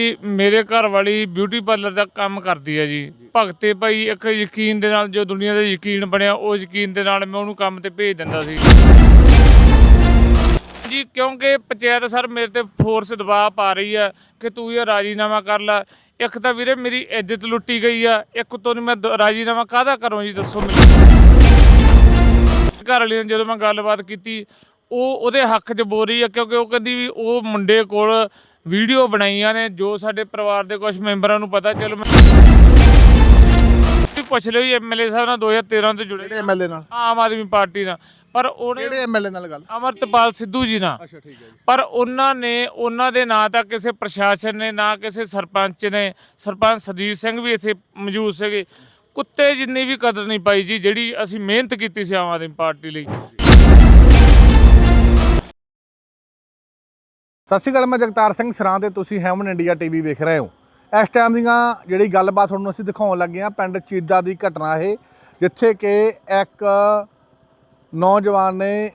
ਜੀ ਮੇਰੇ ਘਰ ਵਾਲੀ ਬਿਊਟੀ ਪਾਰਲਰ ਦਾ ਕੰਮ ਕਰਦੀ ਹੈ ਜੀ। ਭਗਤੇ ਭਾਈ ਇੱਕ ਯਕੀਨ ਦੇ ਨਾਲ ਜੋ ਦੁਨੀਆ ਦਾ ਯਕੀਨ ਬਣਿਆ, ਉਹ ਯਕੀਨ ਦੇ ਨਾਲ ਮੈਂ ਉਹਨੂੰ ਕੰਮ ਤੇ ਭੇਜ ਦਿੰਦਾ ਸੀ। ਜੀ, ਕਿਉਂਕਿ ਪੰਚਾਇਤ ਸਰ ਮੇਰੇ ਤੇ ਫੋਰਸ ਦਬਾਅ ਪਾ ਰਹੀ ਆ ਕਿ ਤੂੰ ਇਹ ਰਾਜੀਨਾਮਾ ਕਰ ਲੈ। ਇੱਕ ਤਾਂ ਵੀਰੇ ਮੇਰੀ ਇੱਜ਼ਤ ਲੁੱਟੀ ਗਈ ਆ, ਇੱਕ ਤੋਂ ਮੈਂ ਦ- ਰਾਜੀਨਾਮਾ ਕਾਹਦਾ ਕਰੂੰ ਜੀ, ਦੱਸੋ ਮੈਨੂੰ। ਘਰ ਵਾਲੀ ਨਾਲ ਜਦੋਂ ਮੈਂ ਗੱਲਬਾਤ ਕੀਤੀ, ਉਹ ਉਹਦੇ ਹੱਕ 'ਚ ਬੋਲ ਰਹੀ ਆ ਕਿਉਂਕਿ ਉਹ ਕਹਿੰਦੀ ਵੀ ਉਹ ਮੁੰਡੇ ਕੋਲ ਵੀਡੀਓ ਬਣਾਈਆਂ ਨੇ ਜੋ ਸਾਡੇ ਪਰਿਵਾਰ ਦੇ ਕੁਝ ਮੈਂਬਰਾਂ ਨੂੰ ਪਤਾ ਚਲੋ ਮੈਂ ਪੁੱਛ ਲਿਓ ਐਮਐਲਏ ਸਾਹਿਬ ਨਾਲ 2013 ਤੋਂ ਜੁੜੇ। ਕਿਹੜੇ ਐਮਐਲਏ ਨਾਲ? ਆਮ ਆਦਮੀ ਪਾਰਟੀ ਨਾਲ। ਪਰ ਉਹਨੇ ਕਿਹੜੇ ਐਮਐਲਏ ਨਾਲ ਗੱਲ? ਅਮਰਤਪਾਲ ਸਿੱਧੂ ਜੀ ਨਾਲ। ਅੱਛਾ ਠੀਕ ਹੈ ਜੀ। ਪਰ ਉਹਨਾਂ ਨੇ ਉਹਨਾਂ ਦੇ ਨਾਂ ਤਾਂ ਕਿਸੇ ਪ੍ਰਸ਼ਾਸਨ ਨੇ ਨਾ ਕਿਸੇ ਸਰਪੰਚ ਨੇ ਸਰਪੰਚ ਸਰਜੀਤ ਸਿੰਘ ਵੀ ਇੱਥੇ ਮੌਜੂਦ ਸੀਗੇ। ਕੁੱਤੇ ਜਿੰਨੀ ਵੀ ਕਦਰ ਨਹੀਂ ਪਾਈ ਜੀ ਜਿਹੜੀ ਅਸੀਂ ਮਿਹਨਤ ਕੀਤੀ ਸੀ ਆਮ ਆਦਮੀ ਪਾਰਟੀ ਲਈ। ਸਤਿ ਸ਼੍ਰੀ ਅਕਾਲ, ਮੈਂ ਜਗਤਾਰ ਸਿੰਘ ਸਰਾਂ ਤੇ ਤੁਸੀਂ ਹੈਮਨ ਇੰਡੀਆ ਟੀਵੀ ਵੇਖ ਰਹੇ ਹੋ। ਇਸ ਟਾਈਮ ਦੀਆਂ ਜਿਹੜੀ ਗੱਲਬਾਤ ਤੁਹਾਨੂੰ ਅਸੀਂ ਦਿਖਾਉਣ ਲੱਗੇ ਹਾਂ, ਪਿੰਡ ਚੀਦਾ ਦੀ ਘਟਨਾ ਇਹ, ਜਿੱਥੇ ਕਿ ਇੱਕ ਨੌਜਵਾਨ ਨੇ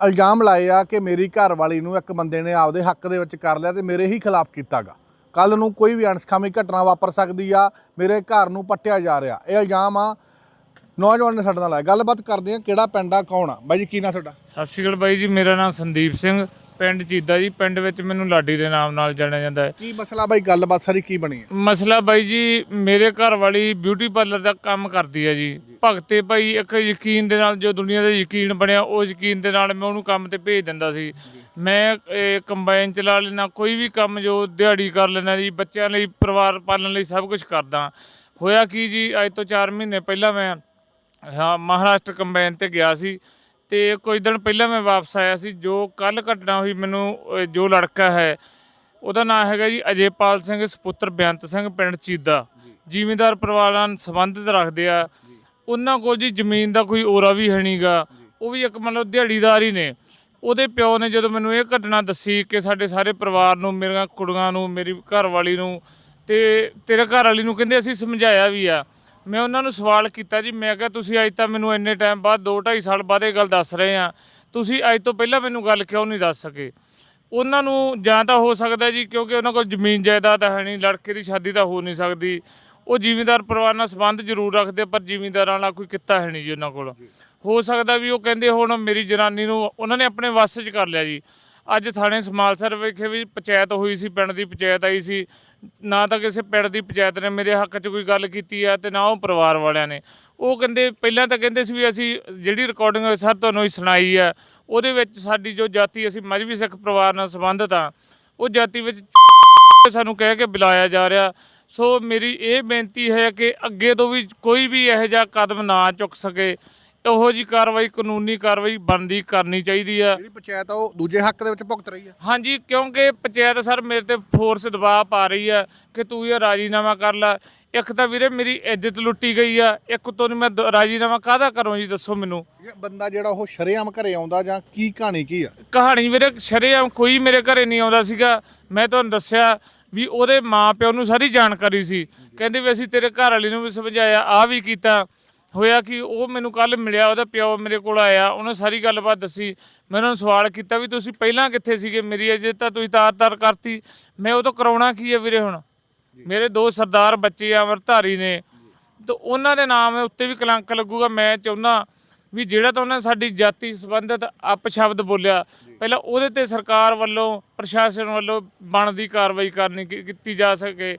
ਇਲਜ਼ਾਮ ਲਾਏ ਆ ਕਿ ਮੇਰੀ ਘਰ ਵਾਲੀ ਨੂੰ ਇੱਕ ਬੰਦੇ ਨੇ ਆਪਦੇ ਹੱਕ ਦੇ ਵਿੱਚ ਕਰ ਲਿਆ ਤੇ ਮੇਰੇ ਹੀ ਖਿਲਾਫ ਕੀਤਾਗਾ। ਕੱਲ ਨੂੰ ਕੋਈ ਵੀ ਅਣਸਖਾਮੀ ਘਟਨਾ ਵਾਪਰ ਸਕਦੀ ਆ, ਮੇਰੇ ਘਰ ਨੂੰ ਪੱਟਿਆ ਜਾ ਰਿਹਾ। ਇਹ ਇਲਜ਼ਾਮ ਆ ਨੌਜਵਾਨ ਨੇ ਸਾਡੇ ਨਾਲ ਲਾਇਆ। ਗੱਲਬਾਤ ਕਰਦੇ ਆ ਕਿਹੜਾ ਪਿੰਡ ਆ, ਕੌਣ ਆ? ਬਾਈ ਜੀ, ਕੀ ਨਾਂ ਤੁਹਾਡਾ? ਸਤਿ ਸ਼੍ਰੀ ਅਕਾਲ ਬਾਈ ਜੀ, ਮੇਰਾ ਨਾਮ ਸੰਦੀਪ ਸਿੰਘ। ਪਿੰਡ ਚੀਦਾ ਜੀ ਪਿੰਡ ਵਿੱਚ ਮੈਨੂੰ ਲਾਡੀ ਦੇ ਨਾਮ ਨਾਲ ਜਾਣਿਆ ਜਾਂਦਾ ਹੈ। ਕੀ ਮਸਲਾ ਬਾਈ ਗੱਲਬਾਤ ਸਾਰੀ ਕੀ ਬਣੀ ਹੈ? ਮਸਲਾ ਬਾਈ ਜੀ ਮੇਰੇ ਘਰ ਵਾਲੀ ਬਿਊਟੀ ਪਾਰਲਰ ਦਾ ਕੰਮ ਕਰਦੀ ਹੈ ਜੀ। ਭਗਤੇ ਭਾਈ ਇੱਕ ਯਕੀਨ ਦੇ ਨਾਲ ਜੋ ਦੁਨੀਆ ਦਾ ਯਕੀਨ ਬਣਿਆ ਉਹ ਯਕੀਨ ਦੇ ਨਾਲ ਮੈਂ ਉਹਨੂੰ ਕੰਮ ਤੇ ਭੇਜ ਦਿੰਦਾ ਸੀ। ਮੈਂ ਕੰਬਾਈਨ ਚਲਾ ਲੈਣਾ ਕੋਈ ਵੀ ਕੰਮ ਜੋ ਦਿਹਾੜੀ ਕਰ ਲੈਣਾ ਜੀ ਬੱਚਿਆਂ ਲਈ ਪਰਿਵਾਰ ਪਾਲਣ ਲਈ ਸਭ ਕੁਝ ਕਰਦਾ। ਹੋਇਆ ਕੀ ਜੀ ਅੱਜ ਤੋਂ 4 ਮਹੀਨੇ ਪਹਿਲਾਂ ਮੈਂ ਹਾਂ ਮਹਾਰਾਸ਼ਟਰ ਕੰਬਾਈਨ ਤੇ ਗਿਆ ਸੀ। ਤੇ ਕੁਝ ਦਿਨ ਪਹਿਲਾਂ ਮੈਂ ਵਾਪਸ ਆਇਆ ਸੀ ਜੋ ਕੱਲ ਘਟਨਾ ਹੋਈ ਮੈਨੂੰ ਜੋ ਲੜਕਾ ਹੈ ਉਹਦਾ ਨਾਮ ਹੈਗਾ ਜੀ ਅਜੇਪਾਲ ਸਿੰਘ ਸੁਪੁੱਤਰ ਬੇਅੰਤ ਸਿੰਘ ਪਿੰਡ ਚੀਦਾ। ਜ਼ਿਮੀਂਦਾਰ ਪਰਿਵਾਰਾਂ ਨਾਲ ਸੰਬੰਧਿਤ ਰੱਖਦੇ ਆ। ਉਹਨਾਂ ਕੋਲ ਜੀ ਜ਼ਮੀਨ ਦਾ ਕੋਈ ਔਰਾ ਵੀ ਹੈ ਨਹੀਂਗਾ ਉਹ ਵੀ ਇੱਕ ਮਤਲਬ ਦਿਹਾੜੀਦਾਰ ਹੀ ਨੇ। ਉਹਦੇ ਪਿਓ ਨੇ ਜਦੋਂ ਮੈਨੂੰ ਇਹ ਘਟਨਾ ਦੱਸੀ ਕਿ ਸਾਡੇ ਸਾਰੇ ਪਰਿਵਾਰ ਨੂੰ ਮੇਰੀਆਂ ਕੁੜੀਆਂ ਨੂੰ ਮੇਰੀ ਘਰ ਵਾਲੀ ਨੂੰ ਤੇ ਤੇਰੇ ਘਰ ਵਾਲੀ ਨੂੰ ਕਹਿੰਦੇ ਅਸੀਂ ਸਮਝਾਇਆ ਵੀ ਆ। ਮੈਂ ਉਹਨਾਂ ਨੂੰ ਸਵਾਲ ਕੀਤਾ ਜੀ, ਮੈਂ ਕਿਹਾ ਤੁਸੀਂ ਅੱਜ ਤਾਂ ਮੈਨੂੰ ਇੰਨੇ ਟਾਈਮ ਬਾਅਦ 2 2.5 ਸਾਲ ਬਾਅਦ ਇਹ ਗੱਲ ਦੱਸ ਰਹੇ ਆ। ਤੁਸੀਂ ਅੱਜ ਤੋਂ ਪਹਿਲਾਂ ਮੈਨੂੰ ਗੱਲ ਕਿਉਂ ਨਹੀਂ ਦੱਸ ਸਕੇ? ਉਹਨਾਂ ਨੂੰ ਜਾਂ ਤਾਂ ਹੋ ਸਕਦਾ ਜੀ, ਕਿਉਂਕਿ ਉਹਨਾਂ ਕੋਲ ਜ਼ਮੀਨ ਜਾਇਦਾਦ ਹੈ ਨਹੀਂ, ਲੜਕੇ ਦੀ ਸ਼ਾਦੀ ਤਾਂ ਹੋ ਨਹੀਂ ਸਕਦੀ। ਉਹ ਜ਼ਿਮੀਂਦਾਰ ਪਰਿਵਾਰ ਨਾਲ ਸੰਬੰਧ ਜ਼ਰੂਰ ਰੱਖਦੇ ਪਰ ਜ਼ਿਮੀਂਦਾਰਾਂ ਨਾਲ ਕੋਈ ਕਿੱਤਾ ਹੈ ਨਹੀਂ ਜੀ ਉਹਨਾਂ ਕੋਲ। ਹੋ ਸਕਦਾ ਵੀ ਉਹ ਕਹਿੰਦੇ ਹੁਣ, ਮੇਰੀ ਜਨਾਨੀ ਨੂੰ ਉਹਨਾਂ ਨੇ ਆਪਣੇ ਵੱਸ 'ਚ ਕਰ ਲਿਆ ਜੀ। ਅੱਜ ਥਾਣੇ ਸਮਾਲਸਰ ਵਿਖੇ ਵੀ ਪੰਚਾਇਤ ਹੋਈ ਸੀ, ਪਿੰਡ ਦੀ ਪੰਚਾਇਤ ਆਈ ਸੀ। ਨਾ ਤਾਂ ਕਿਸੇ ਪਿੰਡ ਦੀ ਪੰਚਾਇਤ ਨੇ ਮੇਰੇ ਹੱਕ 'ਚ ਕੋਈ ਗੱਲ ਕੀਤੀ ਆ ਤੇ ਨਾ ਉਹ ਪਰਿਵਾਰ ਵਾਲਿਆਂ ਨੇ। ਉਹ ਕਹਿੰਦੇ, ਪਹਿਲਾਂ ਤਾਂ ਕਹਿੰਦੇ ਸੀ ਵੀ ਅਸੀਂ ਜਿਹੜੀ ਰਿਕਾਰਡਿੰਗ ਸਰ ਤੁਹਾਨੂੰ ਹੀ ਸੁਣਾਈ ਆ। ਉਹਦੇ ਵਿੱਚ ਸਾਡੀ ਜੋ ਜਾਤੀ, ਅਸੀਂ ਮਜਬੀ ਸਿੱਖ ਪਰਿਵਾਰ ਨਾਲ ਸੰਬੰਧਿਤ ਆ, ਉਹ ਜਾਤੀ ਵਿੱਚ ਸਾਨੂੰ ਕਹਿ ਕੇ ਬੁਲਾਇਆ ਜਾ ਰਿਹਾ। ਸੋ ਮੇਰੀ ਇਹ ਬੇਨਤੀ ਹੈ ਕਿ ਅੱਗੇ ਤੋਂ ਵੀ ਕੋਈ ਵੀ ਇਹੋ ਜਿਹਾ ਕਦਮ ਨਾ ਚੁੱਕ ਸਕੇ। ਉਹੋ ਜੀ ਕਾਰਵਾਈ ਕਾਨੂੰਨੀ ਕਾਰਵਾਈ ਬਣਦੀ ਕਰਨੀ ਚਾਹੀਦੀ ਆ। ਜਿਹੜੀ ਪੰਚਾਇਤ ਆ ਉਹ ਦੂਜੇ ਹੱਕ ਦੇ ਵਿੱਚ ਭੁਗਤ ਰਹੀ ਆ। ਹਾਂਜੀ ਕਿਉਂਕਿ ਪੰਚਾਇਤ ਸਰ ਮੇਰੇ ਤੇ ਫੋਰਸ ਦਬਾਅ ਪਾ ਰਹੀ ਆ ਕਿ ਤੂੰ ਇਹ ਰਾਜੀਨਾਮਾ ਕਰ ਲੈ। ਇੱਕ ਤਾਂ ਵੀਰੇ ਮੇਰੀ ਇੱਜ਼ਤ ਲੁੱਟੀ ਗਈ ਆ ਇੱਕ ਤੋਂ ਨਹੀਂ ਮੈਂ ਦ- ਰਾਜੀਨਾਮਾ ਕਾਹਦਾ ਕਰੂੰ ਜੀ ਦੱਸੋ ਮੈਨੂੰ। ਇਹ ਬੰਦਾ ਜਿਹੜਾ ਉਹ ਸ਼ਰੇਆਮ ਘਰੇ ਆਉਂਦਾ ਜਾਂ ਕੀ ਕਹਾਣੀ ਕੀ ਆ? ਕਹਾਣੀ ਵੀਰੇ ਸ਼ਰੇਆਮ ਕੋਈ ਮੇਰੇ ਘਰੇ ਨਹੀਂ ਆਉਂਦਾ ਸੀਗਾ। ਮੈਂ ਤੁਹਾਨੂੰ ਦੱਸਿਆ ਵੀ ਉਹਦੇ ਮਾਪਿਓ ਨੂੰ ਸਾਰੀ ਜਾਣਕਾਰੀ ਸੀ। ਕਹਿੰਦੇ ਵੀ ਅਸੀਂ ਤੇਰੇ ਘਰ ਵਾਲੀ ਨੂੰ ਵੀ ਸਮਝਾਇਆ ਆ ਵੀ ਕੀਤਾ। ਹੋਇਆ ਕਿ ਉਹ ਮੈਨੂੰ ਕੱਲ ਮਿਲਿਆ ਉਹਦਾ ਪਿਓ ਮੇਰੇ ਕੋਲ ਆਇਆ ਉਹਨੇ ਸਾਰੀ ਗੱਲਬਾਤ ਦੱਸੀ। ਮੈਂ ਉਹਨਾਂ ਨੂੰ ਸਵਾਲ ਕੀਤਾ ਵੀ ਤੁਸੀਂ ਪਹਿਲਾਂ ਕਿੱਥੇ ਸੀਗੇ? ਮੇਰੀ ਅਜੇ ਤਾਂ ਤੁਸੀਂ ਤਾਰ-ਤਾਰ ਕਰਤੀ। ਮੈਂ ਉਹ ਤੋਂ ਕਰਾਉਣਾ ਕੀ ਹੈ ਵੀਰੇ ਹੁਣ? ਮੇਰੇ ਦੋ ਸਰਦਾਰ ਬੱਚੇ ਆ ਅਮਰਧਾਰੀ ਨੇ। ਤੇ ਉਹਨਾਂ ਦੇ ਨਾਮ ਉੱਤੇ ਵੀ ਕਲੰਕ ਲੱਗੂਗਾ। ਮੈਂ ਚਾਹੁੰਦਾ ਵੀ ਜਿਹੜਾ ਤਾਂ ਉਹਨਾਂ ਸਾਡੀ ਜਾਤੀ ਸੰਬੰਧਿਤ ਅਪਸ਼ਬਦ ਬੋਲਿਆ ਪਹਿਲਾਂ ਉਹਦੇ ਤੇ ਸਰਕਾਰ ਵੱਲੋਂ ਪ੍ਰਸ਼ਾਸਨ ਵੱਲੋਂ ਬਣਦੀ ਕਾਰਵਾਈ ਕਰਨੀ ਕੀਤੀ ਜਾ ਸਕੇ।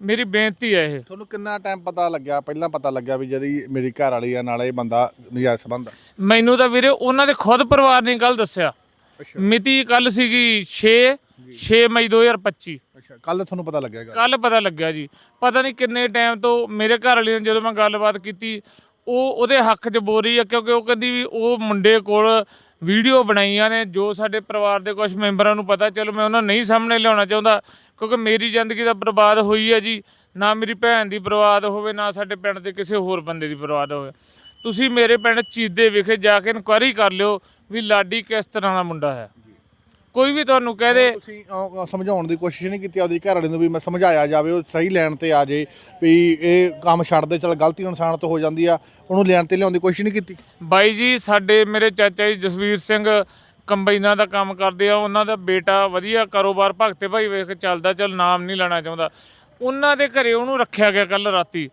ਮੇਰੀ ਬੇਨਤੀ ਹੈ ਇਹ। ਤੁਹਾਨੂੰ ਕਿੰਨਾ ਟਾਈਮ ਪਤਾ ਲੱਗਿਆ? ਪਹਿਲਾਂ ਪਤਾ ਲੱਗਿਆ ਵੀ ਜਿਹੜੀ ਮੇਰੀ ਘਰ ਵਾਲੀ ਆ ਨਾਲ ਇਹ ਬੰਦਾ ਨਜਾਇਜ਼ ਸੰਬੰਧ ਆ। ਮੈਨੂੰ ਤਾਂ ਵੀਰੇ ਉਹਨਾਂ ਦੇ ਖੁਦ ਪਰਿਵਾਰ ਨੇ ਗੱਲ ਦੱਸਿਆ। ਮਿਤੀ ਕੱਲ ਸੀਗੀ 6 6 ਮਈ 2025 ਅੱਛਾ ਕੱਲ ਤੁਹਾਨੂੰ ਪਤਾ ਲੱਗਿਆ ਕੱਲ ਪਤਾ ਲੱਗਿਆ ਜੀ। ਪਤਾ ਨਹੀਂ ਕਿੰਨੇ ਟਾਈਮ ਤੋਂ ਮੇਰੇ ਘਰ ਵਾਲੀ ਨੇ ਜਦੋਂ ਮੈਂ ਗੱਲਬਾਤ ਕੀਤੀ ਉਹ ਉਹਦੇ ਹੱਕ 'ਚ ਬੋਲ ਰਹੀ ਆ ਕਿਉਂਕਿ ਉਹ ਕਹਿੰਦੀ ਵੀ ਉਹ ਮੁੰਡੇ ਕੋਲ ਵੀਡੀਓ ਬਣਾਈਆਂ ਨੇ, ਜੋ ਸਾਡੇ ਪਰਿਵਾਰ ਦੇ ਕੁਝ ਮੈਂਬਰਾਂ ਨੂੰ ਪਤਾ, ਚਲੋ ਮੈਂ ਉਹਨਾਂ ਨਹੀਂ ਸਾਹਮਣੇ ਲਿਆਉਣਾ ਚਾਹੁੰਦਾ, ਕਿਉਂਕਿ ਮੇਰੀ ਜ਼ਿੰਦਗੀ ਤਾਂ ਬਰਬਾਦ ਹੋਈ ਹੈ ਜੀ। ਨਾ ਮੇਰੀ ਭੈਣ ਦੀ ਬਰਬਾਦ ਹੋਵੇ, ਨਾ ਸਾਡੇ ਪਿੰਡ ਦੇ ਕਿਸੇ ਹੋਰ ਬੰਦੇ ਦੀ ਬਰਬਾਦ ਹੋਵੇ। ਤੁਸੀਂ ਮੇਰੇ ਪਿੰਡ ਚੀਦੇ ਵਿਖੇ ਜਾ ਕੇ ਇਨਕੁਆਇਰੀ ਕਰ ਲਿਓ ਵੀ ਲਾਡੀ ਕਿਸ ਤਰ੍ਹਾਂ ਦਾ ਮੁੰਡਾ ਹੈ। ਕੋਈ ਵੀ ਤੁਹਾਨੂੰ ਕਹਿ ਦੇ। ਤੁਸੀਂ ਅਹ, ਸਮਝਾਉਣ ਦੀ ਕੋਸ਼ਿਸ਼ ਨਹੀਂ ਕੀਤੀ ਆਪਦੀ ਘਰ ਵਾਲੀ ਨੂੰ ਵੀ ਮੈਂ ਸਮਝਾਇਆ ਜਾਵੇ ਉਹ ਸਹੀ ਲੈਣ ਤੇ ਆ ਜੇ ਵੀ ਇਹ ਕੰਮ ਛੱਡ ਦੇ ਚਲ ਗਲਤੀ ਇਨਸਾਨ ਤੋਂ ਹੋ ਜਾਂਦੀ ਆ ਉਹਨੂੰ ਲੈਣ ਤੇ ਲਿਆਉਣ ਦੀ ਕੋਸ਼ਿਸ਼ ਨਹੀਂ ਕੀਤੀ। ਬਾਈ ਜੀ ਸਾਡੇ ਮੇਰੇ ਚਾਚਾ ਜੀ ਜਸਵੀਰ ਸਿੰਘ ਕੰਬਾਈਨਾਂ ਦਾ ਕੰਮ ਕਰਦੇ ਆ ਉਹਨਾਂ ਦਾ ਬੇਟਾ ਵਧੀਆ ਕਾਰੋਬਾਰ ਭਗਤੇ ਭਾਈ ਵੇਖ ਕੇ ਚੱਲਦਾ ਚੱਲ ਨਾਮ ਨਹੀਂ ਲੈਣਾ ਚਾਹੁੰਦਾ। ਉਹਨਾਂ ਦੇ ਘਰੇ ਉਹਨੂੰ ਰੱਖਿਆ ਗਿਆ ਕੱਲ ਰਾਤੀ।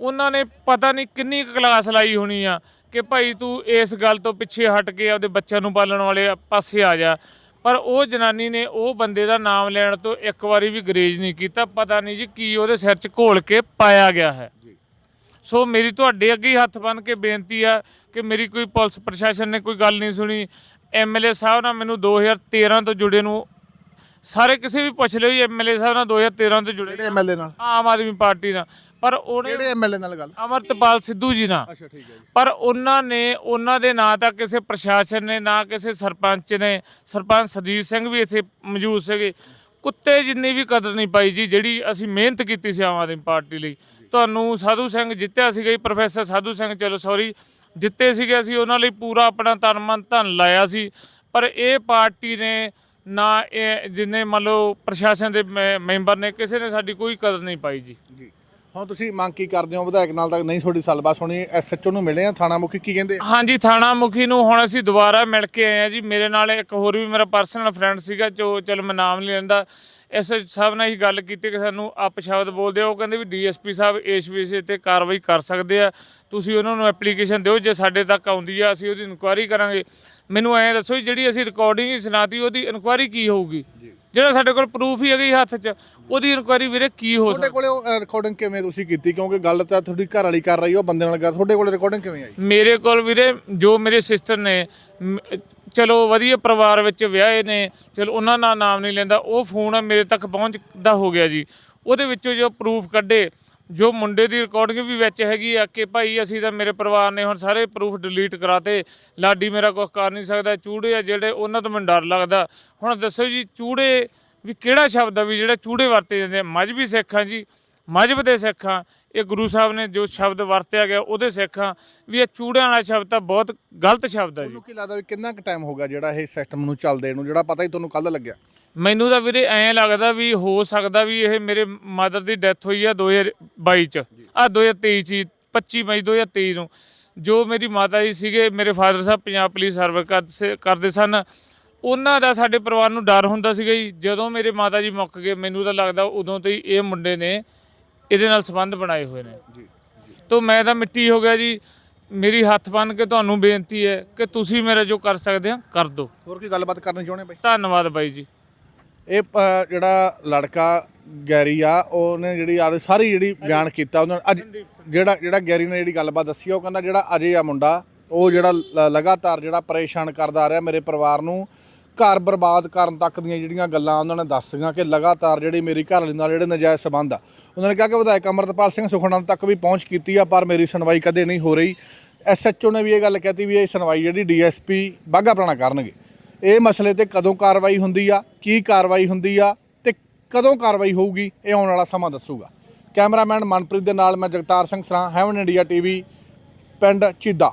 ਉਹਨਾਂ ਨੇ ਪਤਾ ਨਹੀਂ ਕਿੰਨੀ ਕੁ ਕਲਾਸ ਲਾਈ ਹੋਣੀ ਆ ਕਿ ਭਾਈ ਤੂੰ ਇਸ ਗੱਲ ਤੋਂ ਪਿੱਛੇ ਹਟ ਕੇ ਆਪਦੇ ਬੱਚਿਆਂ ਨੂੰ ਪਾਲਣ ਵਾਲੇ ਪਾਸੇ ਆ ਜਾ। ਪਰ ਉਹ ਜਨਾਨੀ ਨੇ ਉਹ ਬੰਦੇ ਦਾ ਨਾਮ ਲੈਣ ਤੋਂ ਇੱਕ ਵਾਰੀ ਵੀ ਗਰੇਜ ਨਹੀਂ ਕੀਤਾ। ਪਤਾ ਨਹੀਂ ਜੀ ਕੀ ਉਹਦੇ ਸਿਰ 'ਚ ਘੋਲ ਕੇ ਪਾਇਆ ਗਿਆ ਹੈ। ਸੋ ਮੇਰੀ ਤੁਹਾਡੇ ਅੱਗੇ ਹੀ ਹੱਥ ਬੰਨ ਕੇ ਬੇਨਤੀ ਆ ਕਿ ਮੇਰੀ ਕੋਈ ਪੁਲਿਸ ਪ੍ਰਸ਼ਾਸਨ ਨੇ ਕੋਈ ਗੱਲ ਨਹੀਂ ਸੁਣੀ। ਐਮਐਲਏ ਸਾਹਿਬ ਨਾਲ ਮੈਨੂੰ 2013 ਤੋਂ ਜੁੜੇ ਨੂੰ ਸਾਰੇ ਕਿਸੇ ਵੀ ਪੁੱਛ ਲਿਓ ਐਮਐਲਏ ਸਾਹਿਬ ਨਾਲ 2013 ਤੋਂ ਜੁੜੇ। ਐਮਐਲਏ ਨਾਲ? ਆਮ ਆਦਮੀ ਪਾਰਟੀ ਨਾਲ। ਪਰ ਉਹਨੇ ਕਿਹੜੇ ਐਮਐਲਏ ਨਾਲ ਗੱਲ? ਅਮਰਤਪਾਲ ਸਿੱਧੂ ਜੀ ਨਾਲ। ਅੱਛਾ ਠੀਕ ਹੈ ਜੀ। ਪਰ ਉਹਨਾਂ ਨੇ ਉਹਨਾਂ ਦੇ ਨਾਂ ਤਾਂ ਕਿਸੇ ਪ੍ਰਸ਼ਾਸਨ ਨੇ ਨਾ ਕਿਸੇ ਸਰਪੰਚ ਨੇ ਸਰਪੰਚ ਸਰਜੀਤ ਸਿੰਘ ਵੀ ਇੱਥੇ ਮੌਜੂਦ ਸੀਗੇ। ਕੁੱਤੇ ਜਿੰਨੀ ਵੀ ਕਦਰ ਨਹੀਂ ਪਾਈ ਜੀ ਜਿਹੜੀ ਅਸੀਂ ਮਿਹਨਤ ਕੀਤੀ ਸੀ ਆਮ ਆਦਮੀ ਪਾਰਟੀ ਲਈ। ਤੁਹਾਨੂੰ ਸਾਧੂ ਸਿੰਘ ਜਿੱਤਿਆ ਸੀਗਾ ਜੀ ਪ੍ਰੋਫੈਸਰ ਸਾਧੂ ਸਿੰਘ ਚਲੋ ਸੌਰੀ ਜਿੱਤੇ ਸੀਗੇ ਅਸੀਂ ਉਹਨਾਂ ਲਈ ਪੂਰਾ ਆਪਣਾ ਤਨ ਮਨ ਧਨ ਲਾਇਆ ਸੀ। ਪਰ ਇਹ ਪਾਰਟੀ ਨੇ ਨਾ ਇਹ ਜਿੰਨੇ ਮੰਨ ਲਓ ਪ੍ਰਸ਼ਾਸਨ ਦੇ ਮੈ- ਮੈਂਬਰ ਨੇ ਕਿਸੇ ਨੇ ਸਾਡੀ ਕੋਈ ਕਦਰ ਨਹੀਂ ਪਾਈ ਜੀ। ਜੀ। ਹੁਣ ਤੁਸੀਂ ਮੰਗ ਕੀ ਕਰਦੇ ਹੋ? ਵਿਧਾਇਕ ਨਾਲ ਤਾਂ ਨਹੀਂ ਤੁਹਾਡੀ ਗੱਲਬਾਤ ਸੁਣੀ ਐਸਐਚਓ ਨੂੰ ਮਿਲੇ ਆ ਥਾਣਾ ਮੁਖੀ ਕੀ ਕਹਿੰਦੇ ਆ? ਹਾਂਜੀ ਥਾਣਾ ਮੁਖੀ ਨੂੰ ਹੁਣ ਅਸੀਂ ਦੁਬਾਰਾ ਮਿਲ ਕੇ ਆਏ ਆ ਜੀ। ਮੇਰੇ ਨਾਲ ਇੱਕ ਹੋਰ ਵੀ ਮੇਰਾ ਪਰਸਨਲ ਫਰੈਂਡ ਸੀਗਾ ਜੋ ਚਲ ਮੈਂ ਨਾਮ ਨਹੀਂ ਲੈਂਦਾ। ਇਸ ਸਾਹਿਬ ਨਾਲ ਹੀ ਗੱਲ ਕੀਤੀ ਕਿ ਸਾਨੂੰ ਅਪ ਸ਼ਬਦ ਬੋਲਦੇ ਆ। ਉਹ ਕਹਿੰਦੇ ਵੀ ਡੀਐਸਪੀ ਸਾਹਿਬ ਇਸ ਵਿਸ਼ੇ ਤੇ ਕਾਰਵਾਈ ਕਰ ਸਕਦੇ ਆ। ਤੁਸੀਂ ਉਹਨਾਂ ਨੂੰ ਐਪਲੀਕੇਸ਼ਨ ਦਿਓ ਜੇ ਸਾਡੇ ਤੱਕ ਆਉਂਦੀ ਆ ਅਸੀਂ ਉਹਦੀ ਇਨਕੁਆਇਰੀ ਕਰਾਂਗੇ। ਮੈਨੂੰ ਐਂ ਦੱਸੋ ਜੀ, ਜਿਹੜੀ ਅਸੀਂ ਰਿਕਾਰਡਿੰਗ ਹੀ ਸੁਣਾਤੀ ਉਹਦੀ ਇਨਕੁਆਇਰੀ ਕੀ ਹੋਊਗੀ? ਜਿਹੜਾ ਸਾਡੇ ਕੋਲ ਪ੍ਰੂਫ ਹੀ ਹੈਗੀ ਹੱਥ 'ਚ ਉਹਦੀ ਇਨਕੁਆਇਰੀ ਵੀਰੇ ਕੀ ਹੋ ਤੁਹਾਡੇ ਸਕਦੀ? ਕੋਲੇ ਰਿਕਾਰਡਿੰਗ ਕਿਵੇਂ ਤੁਸੀਂ ਕੀਤੀ? ਕਿਉਂਕਿ ਗੱਲ ਤਾਂ ਤੁਹਾਡੀ ਘਰ ਵਾਲੀ ਕਰ ਰਹੀ ਉਹ ਬੰਦੇ ਨਾਲ ਕਰ ਤੁਹਾਡੇ ਕੋਲੇ ਰਿਕਾਰਡਿੰਗ ਕਿਵੇਂ ਆਈ? ਮੇਰੇ ਕੋਲ ਵੀਰੇ ਜੋ ਮੇਰੇ ਸਿਸਟਰ ਨੇ ਮ- ਚਲੋ ਵਧੀਆ ਪਰਿਵਾਰ ਵਿੱਚ ਵਿਆਹੇ ਨੇ ਚਲੋ ਉਹਨਾਂ ਦਾ ਨਾਮ ਨਹੀਂ ਲੈਂਦਾ ਉਹ ਫੋਨ ਮੇਰੇ ਤੱਕ ਪਹੁੰਚਦਾ ਹੋ ਗਿਆ ਜੀ। ਉਹਦੇ ਵਿੱਚੋਂ ਜੋ ਪ੍ਰੂਫ ਕੱਢੇ ਜੋ ਮੁੰਡੇ ਦੀ ਰਿਕਾਰਡਿੰਗ ਵੀ ਵਿੱਚ ਹੈਗੀ ਆ ਕਿ ਭਾਈ ਅਸੀਂ ਤਾਂ ਮੇਰੇ ਪਰਿਵਾਰ ਨੇ ਹੁਣ ਸਾਰੇ ਪ੍ਰੂਫ ਡਿਲੀਟ ਕਰਾਤੇ। ਲਾਡੀ ਮੇਰਾ ਕੁਝ ਕਰ ਨਹੀਂ ਸਕਦਾ। ਚੂੜੇ ਆ ਜਿਹੜੇ, ਉਹਨਾਂ ਤੋਂ ਮੈਨੂੰ ਡਰ ਲੱਗਦਾ। ਹੁਣ ਦੱਸੋ ਜੀ, ਚੂੜੇ ਵੀ ਕਿਹੜਾ ਸ਼ਬਦ ਆ ਵੀ ਜਿਹੜਾ ਚੂੜੇ ਵਰਤੇ ਜਾਂਦੇ ਆ? ਮਜ਼੍ਹਬੀ ਸਿੱਖਾਂ ਜੀ। ਮਜ਼੍ਹਬ ਦੇ ਸਿੱਖਾਂ ਇਹ ਗੁਰੂ ਸਾਹਿਬ ਨੇ ਜੋ ਸ਼ਬਦ ਵਰਤਿਆ ਗਿਆ, ਉਹਦੇ ਸਿੱਖਾਂ ਵੀ ਇਹ ਚੂੜਿਆਂ ਵਾਲਾ ਸ਼ਬਦ ਤਾਂ ਬਹੁਤ ਗਲਤ ਸ਼ਬਦ ਹੈ ਜੀ। ਤੁਹਾਨੂੰ ਕੀ ਲੱਗਦਾ ਵੀ ਕਿੰਨਾ ਕੁ ਟਾਈਮ ਹੋ ਗਿਆ ਜਿਹੜਾ ਇਹ ਸਿਸਟਮ ਨੂੰ ਚੱਲਦੇ ਨੂੰ? ਜਿਹੜਾ ਪਤਾ ਹੀ ਤੁਹਾਨੂੰ ਕੱਲ ਲੱਗਿਆ। ਮੈਨੂੰ ਤਾਂ ਵੀਰੇ ਐਂ ਲੱਗਦਾ ਵੀ ਹੋ ਸਕਦਾ ਵੀ ਇਹ ਮੇਰੇ ਮਦਰ ਦੀ ਡੈਥ ਹੋਈ ਆ 2022 ਚ। ਆ 2023 ਚ ਹੀ, 25 ਮਈ 2023 ਨੂੰ। ਜੋ ਮੇਰੀ ਮਾਤਾ ਜੀ ਸੀਗੇ ਮੇਰੇ ਫਾਦਰ ਸਾਹਿਬ ਪੰਜਾਬ ਪੁਲਿਸ ਸਰਵਿਸ ਕਰਦੇ- ਕਰਦੇ ਸਨ। ਉਹਨਾਂ ਦਾ ਸਾਡੇ ਪਰਿਵਾਰ ਨੂੰ ਡਰ ਹੁੰਦਾ ਸੀਗਾ ਜੀ। ਜਦੋਂ ਮੇਰੇ ਮਾਤਾ ਜੀ ਮੁੱਕ ਗਏ ਮੈਨੂੰ ਤਾਂ ਲੱਗਦਾ ਉਦੋਂ ਤੋਂ ਹੀ ਇਹ ਮੁੰਡੇ ਨੇ ਇਹਦੇ ਨਾਲ ਸੰਬੰਧ ਬਣਾਏ ਹੋਏ ਨੇ। ਜੀ ਤੋਂ ਮੈਂ ਤਾਂ ਮਿੱਟੀ ਹੋ ਗਿਆ ਜੀ। ਮੇਰੀ ਹੱਥ ਬੰਨ ਕੇ ਤੁਹਾਨੂੰ ਬੇਨਤੀ ਹੈ ਕਿ ਤੁਸੀਂ ਮੇਰਾ ਜੋ ਕਰ ਸਕਦੇ ਆ ਕਰ ਦਿਓ। ਹੋਰ ਕੀ ਗੱਲਬਾਤ ਕਰਨੀ ਚਾਹੁੰਦੇ ਬਾਈ? ਧੰਨਵਾਦ ਬਾਈ ਜੀ। ਇਹ ਅ, ਜਿਹੜਾ ਲੜਕਾ ਗੈਰੀ ਆ ਉਹਨੇ ਜਿਹੜੀ ਆ ਸਾਰੀ ਜਿਹੜੀ ਬਿਆਨ ਕੀਤਾ ਉਹਨਾਂ ਅੱਜ ਜਿਹੜਾ ਜਿਹੜਾ ਗੈਰੀ ਨੇ ਜਿਹੜੀ ਗੱਲਬਾਤ ਦੱਸੀ ਉਹ ਕਹਿੰਦਾ ਜਿਹੜਾ ਅਜੇ ਆ ਮੁੰਡਾ ਉਹ ਜਿਹੜਾ ਲ- ਲਗਾਤਾਰ ਜਿਹੜਾ ਪਰੇਸ਼ਾਨ ਕਰਦਾ ਆ ਰਿਹਾ ਮੇਰੇ ਪਰਿਵਾਰ ਨੂੰ ਘਰ ਬਰਬਾਦ ਕਰਨ ਤੱਕ ਦੀਆਂ ਜਿਹੜੀਆਂ ਗੱਲਾਂ ਉਹਨਾਂ ਨੇ ਦੱਸੀਆਂ ਕਿ ਲਗਾਤਾਰ ਜਿਹੜੀ ਮੇਰੀ ਘਰ ਵਾਲੀ ਨਾਲ ਜਿਹੜੇ ਨਜਾਇਜ਼ ਸਬੰਧ ਆ। ਉਹਨਾਂ ਨੇ ਕਿਹਾ ਕਿ ਵਿਧਾਇਕ ਅਮਰਤਪਾਲ ਸਿੰਘ ਸੁਖਨਾ ਤੱਕ ਵੀ ਪਹੁੰਚ ਕੀਤੀ ਆ ਪਰ ਮੇਰੀ ਸੁਣਵਾਈ ਕਦੇ ਨਹੀਂ ਹੋ ਰਹੀ। ਐਸਐਚਓ ਨੇ ਵੀ ਇਹ ਗੱਲ ਕਹਿਤੀ ਵੀ ਇਹ ਸੁਣਵਾਈ ਜਿਹੜੀ ਡੀਐਸਪੀ ਬਾਘਾ ਪੁਰਾਣਾ ਕਰਨਗੇ। ਇਹ ਮਸਲੇ ਤੇ ਕਦੋਂ ਕਾਰਵਾਈ ਹੁੰਦੀ ਆ, ਕੀ ਕਾਰਵਾਈ ਹੁੰਦੀ ਆ ਤੇ ਕਦੋਂ ਕਾਰਵਾਈ ਹੋਊਗੀ, ਇਹ ਆਉਣ ਵਾਲਾ ਸਮਾਂ ਦੱਸੂਗਾ। ਕੈਮਰਾਮੈਨ ਮਨਪ੍ਰੀਤ ਦੇ ਨਾਲ ਮੈਂ ਜਗਤਾਰ ਸਿੰਘ ਸਰਾਂ, ਹੈਵਨ ਇੰਡੀਆ ਟੀਵੀ, ਪਿੰਡ ਚੀਦਾ।